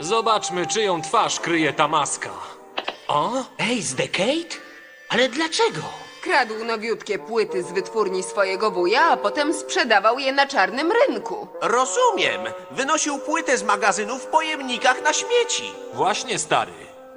Zobaczmy, czyją twarz kryje ta maska. O? Ace Decade? Ale dlaczego? Kradł nowiutkie płyty z wytwórni swojego wuja, a potem sprzedawał je na czarnym rynku. Rozumiem. Wynosił płytę z magazynu w pojemnikach na śmieci. Właśnie stary.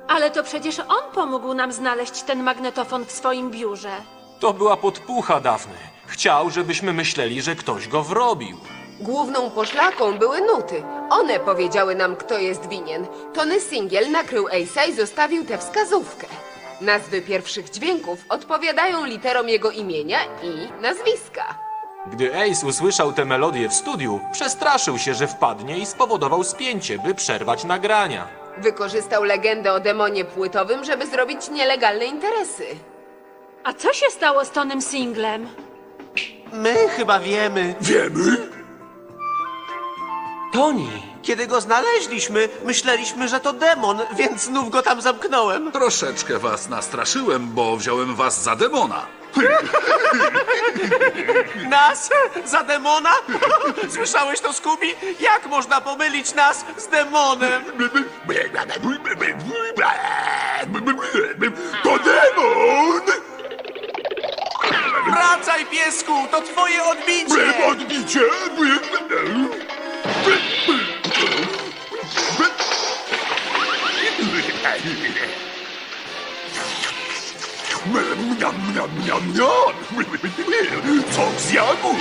Ale to przecież on pomógł nam znaleźć ten magnetofon w swoim biurze. To była podpucha Dafny. Chciał, żebyśmy myśleli, że ktoś go wrobił. Główną poszlaką były nuty. One powiedziały nam, kto jest winien. Tony Singiel nakrył Ace'a i zostawił tę wskazówkę. Nazwy pierwszych dźwięków odpowiadają literom jego imienia i nazwiska. Gdy Ace usłyszał tę melodię w studiu, przestraszył się, że wpadnie i spowodował spięcie, by przerwać nagrania. Wykorzystał legendę o demonie płytowym, żeby zrobić nielegalne interesy. A co się stało z Tonym Singlem? My chyba wiemy. Wiemy? Toni, Kiedy go znaleźliśmy, myśleliśmy, że to demon, więc znów go tam zamknąłem. Troszeczkę was nastraszyłem, bo wziąłem was za demona. Nas? Za demona? Słyszałeś to, Scooby? Jak można pomylić nas z demonem? To demon! Wracaj, piesku! To twoje odbicie! Odbicie! 냠냠냠냠 속시아구